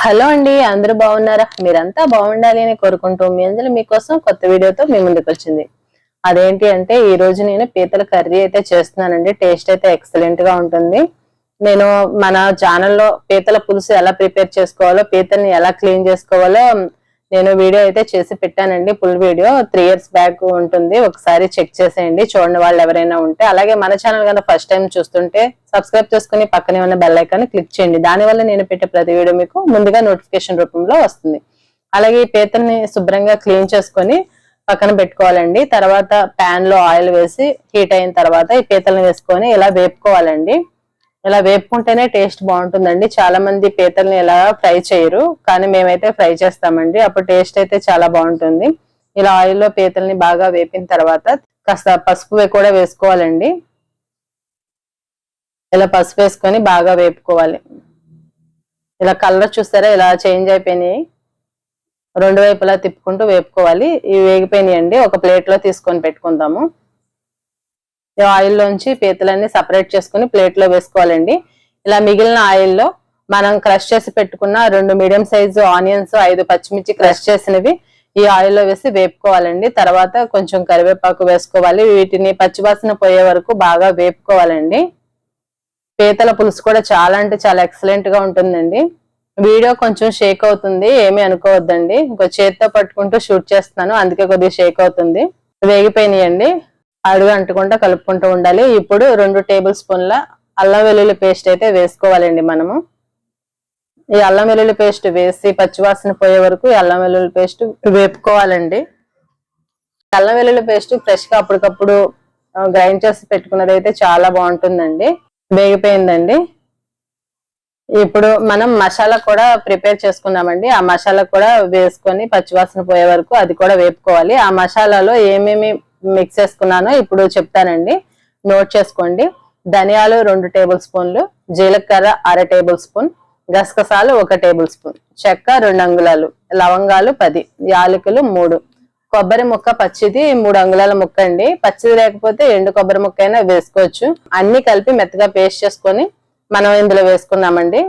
Hello అండి అందరూ బాగున్నారా? మీరంతా బాగుండాలి అని కోరుకుంటూ మీ అందరూ మీకోసం కొత్త వీడియోతో మీ ముందుకు వచ్చింది. అదేంటి అంటే ఈ రోజు నేను పీతల కర్రీ అయితే చేస్తున్నానండి. టేస్ట్ అయితే ఎక్సలెంట్గా ఉంటుంది. నేను మన ఛానల్లో పీతల పులుసు ఎలా ప్రిపేర్ చేసుకోవాలో పీతల్ని ఎలా క్లీన్ చేసుకోవాలో నేను వీడియో అయితే చేసి పెట్టానండి. Full video three years back ఉంటుంది. ఒకసారి చెక్ చేసేయండి. చూడండి వాళ్ళు ఎవరైనా ఉంటే. అలాగే మన ఛానల్ కనుక ఫస్ట్ టైం చూస్తుంటే సబ్స్క్రైబ్ చేసుకుని పక్కనే ఉన్న బెల్ ఐకాన్ క్లిక్ చేయండి. దానివల్ల నేను పెట్టే ప్రతి వీడియో మీకు ముందుగా నోటిఫికేషన్ రూపంలో వస్తుంది. అలాగే ఈ పీతల్ని శుభ్రంగా క్లీన్ చేసుకొని పక్కన పెట్టుకోవాలండి. తర్వాత పాన్లో ఆయిల్ వేసి హీట్ అయిన తర్వాత ఈ పీతల్ని వేసుకొని ఇలా వేపుకోవాలండి. ఇలా వేపుకుంటేనే టేస్ట్ బాగుంటుందండి. చాలా మంది పీతల్ని ఇలా ఫ్రై చేయరు కానీ మేమైతే ఫ్రై చేస్తామండి. అప్పుడు టేస్ట్ అయితే చాలా బాగుంటుంది. ఇలా ఆయిల్లో పీతల్ని బాగా వేపిన తర్వాత కాస్త పసుపు కూడా వేసుకోవాలండి. ఇలా పసుపు వేసుకొని బాగా వేపుకోవాలి. ఇలా కలర్ చూస్తారా? ఇలా చేంజ్ అయిపోయినాయి. రెండు వైపులా తిప్పుకుంటూ వేపుకోవాలి. ఇవి వేగిపోయినాయండి. ఒక ప్లేట్లో తీసుకొని పెట్టుకుందాము. ఈ పీతలన్నీ సపరేట్ చేసుకుని ప్లేట్లో వేసుకోవాలండి. ఇలా మిగిలిన ఆయిల్లో మనం క్రష్ చేసి పెట్టుకున్న రెండు మీడియం సైజు ఆనియన్స్ ఐదు పచ్చిమిర్చి క్రష్ చేసినవి ఈ ఆయిల్లో వేసి వేపుకోవాలండి. తర్వాత కొంచెం కరివేపాకు వేసుకోవాలి. వీటిని పచ్చివాసన పోయే వరకు బాగా వేపుకోవాలండి. పీతల పులుసు కూడా చాలా అంటే చాలా ఎక్సలెంట్గా ఉంటుందండి. వీడియో కొంచెం షేక్ అవుతుంది ఏమీ అనుకోవద్దండి. ఇంకో చేతితో పట్టుకుంటూ షూట్ చేస్తున్నాను అందుకే కొద్దిగా షేక్ అవుతుంది. వేగిపోయినాయండి. అడుగు అంటకుండా కలుపుకుంటూ ఉండాలి. ఇప్పుడు రెండు టేబుల్ స్పూన్ల అల్లం వెల్లుల్లి పేస్ట్ అయితే వేసుకోవాలండి మనము. ఈ అల్లం వెల్లుల్లి పేస్ట్ వేసి పచ్చివాసన పోయే వరకు ఈ అల్లం వెల్లుల్లి పేస్ట్ వేపుకోవాలండి. అల్లం వెల్లుల్లి పేస్ట్ ఫ్రెష్గా అప్పటికప్పుడు గ్రైండ్ చేసి పెట్టుకున్నది అయితే చాలా బాగుంటుందండి. వేగిపోయిందండి. ఇప్పుడు మనం మసాలా కూడా ప్రిపేర్ చేసుకున్నామండి. ఆ మసాలా కూడా వేసుకొని పచ్చివాసన పోయే వరకు అది కూడా వేపుకోవాలి. ఆ మసాలాలో ఏమేమి మిక్స్ చేసుకున్నానో. ఇప్పుడు చెప్తానండి. నోట్ చేసుకోండి. ధనియాలు రెండు టేబుల్ స్పూన్లు జీలకర్ర అర టేబుల్ స్పూన్ గసగసాలు ఒక టేబుల్ స్పూన్ చెక్క రెండు అంగుళాలు లవంగాలు పది యాలకులు మూడు. కొబ్బరి ముక్క పచ్చిది మూడు అంగుళాల ముక్క అండి. పచ్చిది లేకపోతే ఎండు కొబ్బరి ముక్క అయినా వేసుకోవచ్చు. అన్ని కలిపి మెత్తగా పేస్ట్ చేసుకొని మనం ఇందులో వేసుకున్నామండి.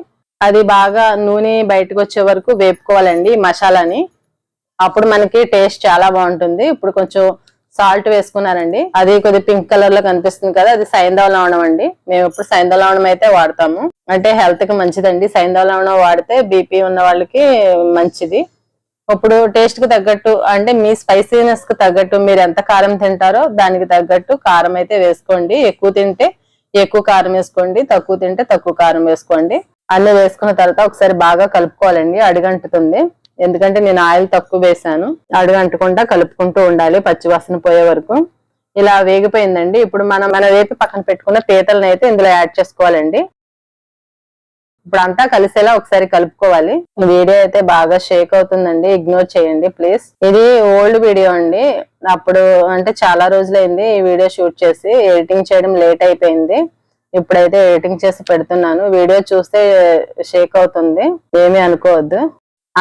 అది బాగా నూనె బయటకు వచ్చే వరకు వేపుకోవాలండి మసాలాని. అప్పుడు మనకి టేస్ట్ చాలా బాగుంటుంది. ఇప్పుడు కొంచెం సాల్ట్ వేసుకున్నారండి అది కొద్ది పింక్ కలర్లో కనిపిస్తుంది కదా అది సైంధవ లవణం అండి. మేము ఇప్పుడు సైంధవ లవణం అయితే వాడతాము. అంటే హెల్త్కి మంచిదండి. సైంధవ లవణం వాడితే బీపీ ఉన్న వాళ్ళకి మంచిది. ఇప్పుడు టేస్ట్కి తగ్గట్టు అంటే మీ స్పైసీనెస్కి తగ్గట్టు మీరు ఎంత కారం తింటారో దానికి తగ్గట్టు కారం అయితే వేసుకోండి. ఎక్కువ తింటే ఎక్కువ కారం వేసుకోండి. తక్కువ తింటే తక్కువ కారం వేసుకోండి. అన్నీ వేసుకున్న తర్వాత ఒకసారి బాగా కలుపుకోవాలండి. అడుగంటుతుంది. ఎందుకంటే నేను ఆయిల్ తక్కువ వేసాను. అడుగంటకుండా కలుపుకుంటూ ఉండాలి పచ్చివాసన పోయే వరకు. ఇలా వేగిపోయిందండి. ఇప్పుడు మనం మన వేపి పక్కన పెట్టుకున్న పీతలను అయితే ఇందులో యాడ్ చేసుకోవాలండి. ఇప్పుడు అంతా కలిసేలా ఒకసారి కలుపుకోవాలి. వీడియో అయితే బాగా షేక్ అవుతుందండి. ఇగ్నోర్ చేయండి ప్లీజ్. ఇది ఓల్డ్ వీడియో అండి. అప్పుడు అంటే చాలా రోజులైంది ఈ వీడియో షూట్ చేసి. ఎడిటింగ్ చేయడం లేట్ అయిపోయింది. ఇప్పుడైతే ఎడిటింగ్ చేసి పెడుతున్నాను. వీడియో చూస్తే షేక్ అవుతుంది. ఏమీ అనుకోవద్దు.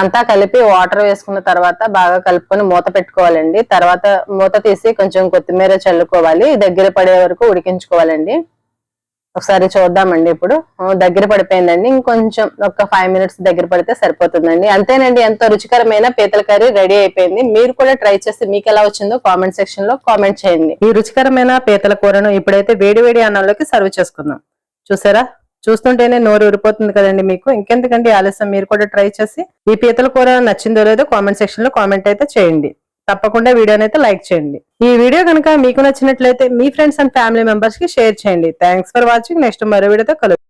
అంతా కలిపి వాటర్ వేసుకున్న తర్వాత బాగా కలుపుకొని మూత పెట్టుకోవాలండి. తర్వాత మూత తీసి కొంచెం కొత్తిమీర చల్లుకోవాలి. దగ్గర పడే వరకు ఉడికించుకోవాలండి. ఒకసారి చూద్దామండి ఇప్పుడు. దగ్గర పడిపోయిందండి. ఇంకొంచెం ఒక ఫైవ్ మినిట్స్ దగ్గర పడితే సరిపోతుందండి. అంతేనండి ఎంతో రుచికరమైన పీతల కర్రీ రెడీ అయిపోయింది. మీరు కూడా ట్రై చేసి మీకు ఎలా వచ్చిందో కామెంట్ సెక్షన్లో కామెంట్ చేయండి. ఈ రుచికరమైన పీతల కూరను ఇప్పుడైతే వేడి వేడి అన్నంలోకి సర్వ్ చేసుకుందాం. చూసారా? చూస్తుంటేనే నోరు ఊరిపోతుంది కదండి మీకు. ఇంకెందుకండి ఆలస్యం? మీరు కూడా ట్రై చేసి ఈ పీతల కూర నచ్చిందో లేదో కామెంట్ సెక్షన్లో కామెంట్ అయితే చేయండి. తప్పకుండా వీడియోని అయితే లైక్ చేయండి. ఈ వీడియో కనుక మీకు నచ్చినట్లయితే మీ ఫ్రెండ్స్ అండ్ ఫ్యామిలీ మెంబర్స్కి షేర్ చేయండి. థ్యాంక్స్ ఫర్ వాచింగ్ నెక్స్ట్ మరో వీడియోతో కలుగు